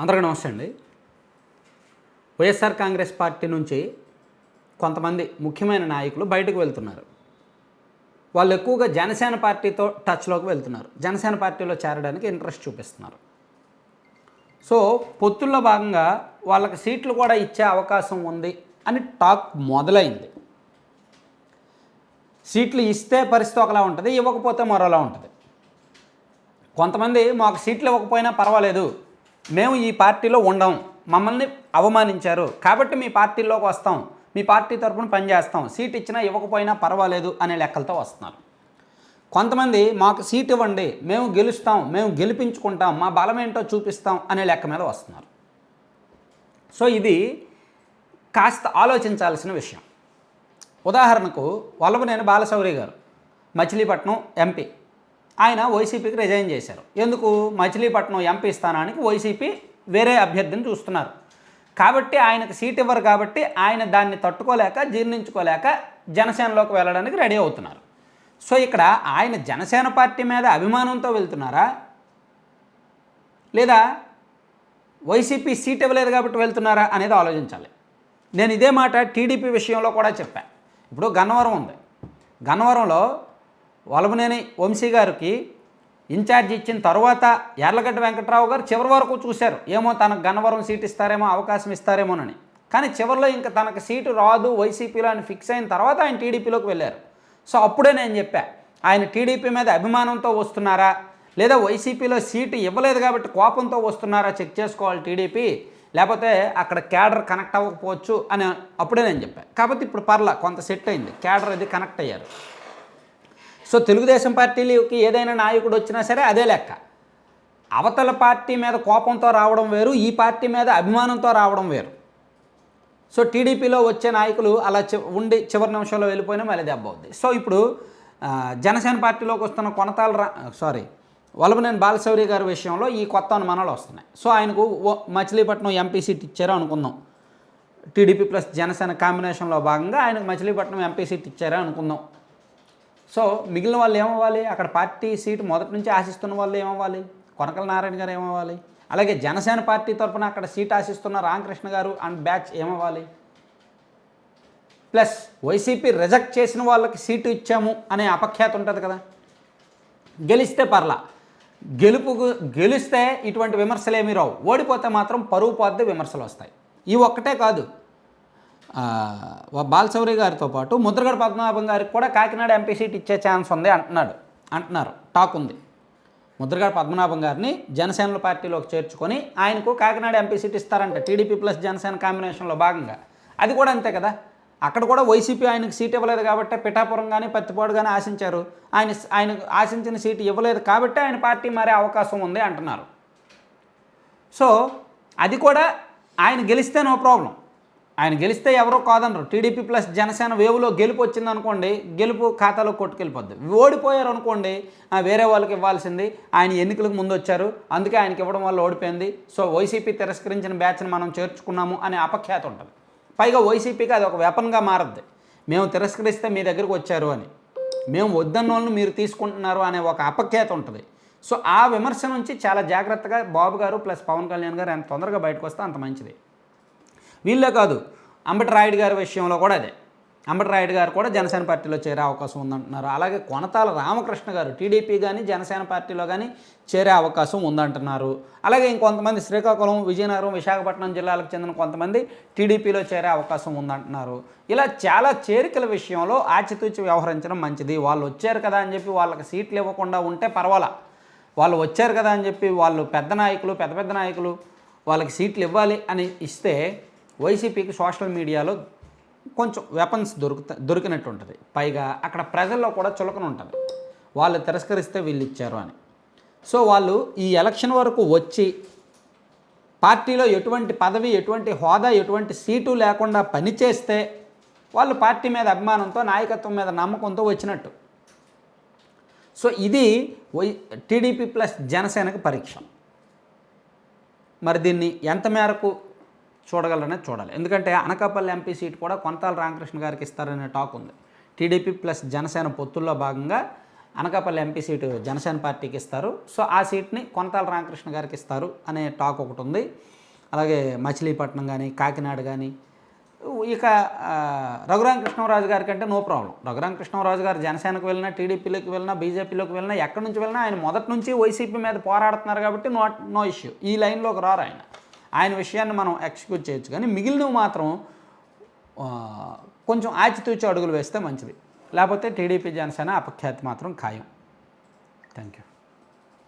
అందరికీ నమస్తే అండి. వైఎస్ఆర్ కాంగ్రెస్ పార్టీ నుంచి కొంతమంది ముఖ్యమైన నాయకులు బయటకు వెళ్తున్నారు. వాళ్ళు ఎక్కువగా జనసేన పార్టీతో టచ్లోకి వెళ్తున్నారు. జనసేన పార్టీలో చేరడానికి ఇంట్రెస్ట్ చూపిస్తున్నారు. సో పొత్తుల్లో భాగంగా వాళ్ళకి సీట్లు కూడా ఇచ్చే అవకాశం ఉంది అని టాక్ మొదలైంది. సీట్లు ఇస్తే పరిస్థితి ఒకలా ఉంటుంది ఇవ్వకపోతే మరోలా ఉంటుంది. కొంతమంది మాకు సీట్లు ఇవ్వకపోయినా పర్వాలేదు మేము ఈ పార్టీలో ఉండం. మమ్మల్ని అవమానించారు. కాబట్టి మీ పార్టీలోకి వస్తాం. మీ పార్టీ తరఫున పనిచేస్తాం సీట్ ఇచ్చినా ఇవ్వకపోయినా పర్వాలేదు అనే లెక్కలతో వస్తున్నారు. కొంతమంది మాకు సీట్ ఇవ్వండి మేము గెలుస్తాం మేము గెలిపించుకుంటాం మా బలం ఏంటో చూపిస్తాం అనే లెక్క మీద వస్తున్నారు. సో ఇది కాస్త ఆలోచించాల్సిన విషయం. ఉదాహరణకు వల్లభనేని బాలశౌరి గారు మచిలీపట్నం ఎంపీ. ఆయన వైసీపీకి రిజైన్ చేశారు. ఎందుకు? మచిలీపట్నం ఎంపీ స్థానానికి వైసీపీ వేరే అభ్యర్థిని చూస్తున్నారు. కాబట్టి ఆయనకు సీట్ ఇవ్వరు కాబట్టి ఆయన దాన్ని తట్టుకోలేక జీర్ణించుకోలేక జనసేనలోకి వెళ్ళడానికి రెడీ అవుతున్నారు. సో ఇక్కడ ఆయన జనసేన పార్టీ మీద అభిమానంతో వెళ్తున్నారా? లేదా వైసీపీ సీట్ ఇవ్వలేదు కాబట్టి వెళ్తున్నారా అనేది ఆలోచించాలి. నేను ఇదే మాట టీడీపీ విషయంలో కూడా చెప్పాను. ఇప్పుడు గన్నవరం ఉంది. గన్నవరంలో వలమనేని వంశీ గారికి ఇన్ఛార్జ్ ఇచ్చిన తర్వాత ఎర్లగడ్డ వెంకట్రావు గారు చివరి వరకు చూశారు. ఏమో తనకు గన్నవరం సీట్ ఇస్తారేమో అవకాశం ఇస్తారేమోనని. కానీ చివరిలో ఇంకా తనకు సీటు రాదు వైసీపీలో అని ఫిక్స్ అయిన తర్వాత ఆయన టీడీపీలోకి వెళ్ళారు. సో అప్పుడే నేను చెప్పా ఆయన టీడీపీ మీద అభిమానంతో వస్తున్నారా? లేదా వైసీపీలో సీటు ఇవ్వలేదు కాబట్టి కోపంతో వస్తున్నారా? చెక్ చేసుకోవాలి టీడీపీ. లేకపోతే అక్కడ క్యాడర్ కనెక్ట్ అవ్వకపోవచ్చు అని అప్పుడే నేను చెప్పాను కాబట్టి ఇప్పుడు పర్లా కొంత సెట్ అయింది. క్యాడర్ అది కనెక్ట్ అయ్యారు. సో తెలుగుదేశం పార్టీకి ఏదైనా నాయకుడు వచ్చినా సరే అదే లెక్క. అవతల పార్టీ మీద కోపంతో రావడం వేరు ఈ పార్టీ మీద అభిమానంతో రావడం వేరు. సో టీడీపీలో వచ్చే నాయకులు అలా చి ఉండి చివరి నిమిషంలో వెళ్ళిపోయినా మళ్ళీ దెబ్బ అవుద్ది. సో ఇప్పుడు జనసేన పార్టీలోకి వస్తున్న కొనతాల రా సారీ వలభనేని బాలశౌరి గారి విషయంలో ఈ కొత్త అనుమానాలు వస్తున్నాయి. సో ఆయనకు ఓ- మచిలీపట్నం ఎంపీ సీట్ ఇచ్చారో అనుకుందాం. టీడీపీ ప్లస్ జనసేన కాంబినేషన్లో భాగంగా ఆయనకు మచిలీపట్నం ఎంపీ సీట్ ఇచ్చారో అనుకుందాం. సో మిగిలిన వాళ్ళు ఏమవ్వాలి? అక్కడ పార్టీ సీటు మొదటి నుంచి ఆశిస్తున్న వాళ్ళు ఏమవ్వాలి? కొనకల నారాయణ గారు ఏమవ్వాలి? అలాగే జనసేన పార్టీ తరఫున అక్కడ సీట్ ఆశిస్తున్న రామకృష్ణ గారు అండ్ బ్యాచ్ ఏమవ్వాలి? ప్లస్ వైసీపీ రిజెక్ట్ చేసిన వాళ్ళకి సీటు ఇచ్చాము అనే అపఖ్యాత ఉంటుంది కదా. గెలిస్తే పర్లా. గెలుపుకు గెలిస్తే ఇటువంటి విమర్శలు ఏమీ రావు. ఓడిపోతే మాత్రం పరువు పోద్ది విమర్శలు వస్తాయి. ఈ ఒక్కటే కాదు. బాలశౌరి గారితో పాటు ముద్రగడ పద్మనాభం గారికి కూడా కాకినాడ ఎంపీ సీట్ ఇచ్చే ఛాన్స్ ఉంది అంటున్నాడు. అంటున్నారు. టాక్ ఉంది. ముద్రగడ పద్మనాభం గారిని జనసేన పార్టీలోకి చేర్చుకొని ఆయనకు కాకినాడ ఎంపీ సీట్ ఇస్తారంట. టీడీపీ ప్లస్ జనసేన కాంబినేషన్లో భాగంగా. అది కూడా అంతే కదా? అక్కడ కూడా వైసీపీ ఆయనకు సీట్ ఇవ్వలేదు కాబట్టి పిఠాపురం కానీ పత్తిపాడు కానీ ఆశించారు. ఆయన ఆయన ఆశించిన సీటు ఇవ్వలేదు కాబట్టి ఆయన పార్టీ మారే అవకాశం ఉంది అంటున్నారు. సో అది కూడా ఆయన గెలిస్తే నో ప్రాబ్లం. ఆయన గెలిస్తే ఎవరో కాదనరు. టీడీపీ ప్లస్ జనసేన వేవులో గెలుపు వచ్చింది అనుకోండి గెలుపు ఖాతాలో కొట్టుకెళ్ళిపోద్ది. ఓడిపోయారు అనుకోండి వేరే వాళ్ళకి ఇవ్వాల్సింది ఆయన ఎన్నికలకు ముందు వచ్చారు. అందుకే ఆయనకి ఇవ్వడం వల్ల ఓడిపోయింది. సో వైసీపీ తిరస్కరించిన బ్యాచ్ని మనం చేర్చుకున్నాము అనే అపఖ్యాత ఉంటుంది. పైగా వైసీపీకి అది ఒక వెపన్గా మారద్ది. మేము తిరస్కరిస్తే మీ దగ్గరకు వచ్చారు అని. మేము వద్దన్న వాళ్ళని మీరు తీసుకుంటున్నారు అనే ఒక అపఖ్యాత ఉంటుంది. సో ఆ విమర్శ నుంచి చాలా జాగ్రత్తగా బాబు గారు ప్లస్ పవన్ కళ్యాణ్ గారు ఎంత తొందరగా బయటకు వస్తే అంత మంచిది. వీళ్ళే కాదు. అంబటరాయుడు గారి విషయంలో కూడా అదే. అంబటరాయుడు గారు కూడా జనసేన పార్టీలో చేరే అవకాశం ఉందంటున్నారు. అలాగే కొనతాల రామకృష్ణ గారు టీడీపీ కానీ జనసేన పార్టీలో కానీ చేరే అవకాశం ఉందంటున్నారు. అలాగే ఇంకొంతమంది శ్రీకాకుళం విజయనగరం విశాఖపట్నం జిల్లాలకు చెందిన కొంతమంది టీడీపీలో చేరే అవకాశం ఉందంటున్నారు. ఇలా చాలా చేరికల విషయంలో ఆచితూచి వ్యవహరించడం మంచిది. వాళ్ళు వచ్చారు కదా అని చెప్పి వాళ్ళకి సీట్లు ఇవ్వకుండా ఉంటే పర్వాలా. వాళ్ళు వచ్చారు కదా అని చెప్పి వాళ్ళు పెద్ద నాయకులు పెద్ద పెద్ద నాయకులు వాళ్ళకి సీట్లు ఇవ్వాలి అని ఇస్తే వైసీపీకి సోషల్ మీడియాలో కొంచెం వెపన్స్ దొరుకుతా దొరికినట్టు ఉంటుంది పైగా అక్కడ ప్రజల్లో కూడా చులకన ఉంటుంది. వాళ్ళు తిరస్కరిస్తే వీళ్ళు ఇచ్చారు అని. సో వాళ్ళు ఈ ఎలక్షన్ వరకు వచ్చి పార్టీలో ఎటువంటి పదవి ఎటువంటి హోదా ఎటువంటి సీటు లేకుండా పనిచేస్తే వాళ్ళు పార్టీ మీద అభిమానంతో నాయకత్వం మీద నమ్మకంతో వచ్చినట్టు. సో ఇది వై టీడీపీ ప్లస్ జనసేనకు పరీక్ష. మరి దీన్ని ఎంత మేరకు చూడగలరనే చూడాలి. ఎందుకంటే అనకాపల్లి ఎంపీ సీట్ కూడా కొంతాల రామకృష్ణ గారికి ఇస్తారనే టాక్ ఉంది. టీడీపీ ప్లస్ జనసేన పొత్తుల్లో భాగంగా అనకాపల్లి ఎంపీ సీటు జనసేన పార్టీకి ఇస్తారు. సో ఆ సీట్ని కొనతాల రామకృష్ణ గారికి ఇస్తారు అనే టాక్ ఒకటి ఉంది. అలాగే మచిలీపట్నం కానీ కాకినాడ కానీ ఇక రఘురామకృష్ణరాజు గారి కంటే నో ప్రాబ్లం. రఘురామకృష్ణరాజు గారు జనసేనకు వెళ్ళినా టీడీపీలోకి వెళ్ళినా బీజేపీలోకి వెళ్ళినా ఎక్కడి నుంచి వెళ్ళినా ఆయన మొదటి నుంచి వైసీపీ మీద పోరాడుతున్నారు కాబట్టి నో నో ఇష్యూ. ఈ లైన్లోకి రారు ఆయన. ఆయన విషయాన్ని మనం ఎక్స్క్యూట్ చేయొచ్చు. కానీ మిగిలినవి మాత్రం కొంచెం ఆచితూచి అడుగులు వేస్తే మంచిది. లేకపోతే టీడీపీ జనసేన అపఖ్యాతి మాత్రం ఖాయం. Thank you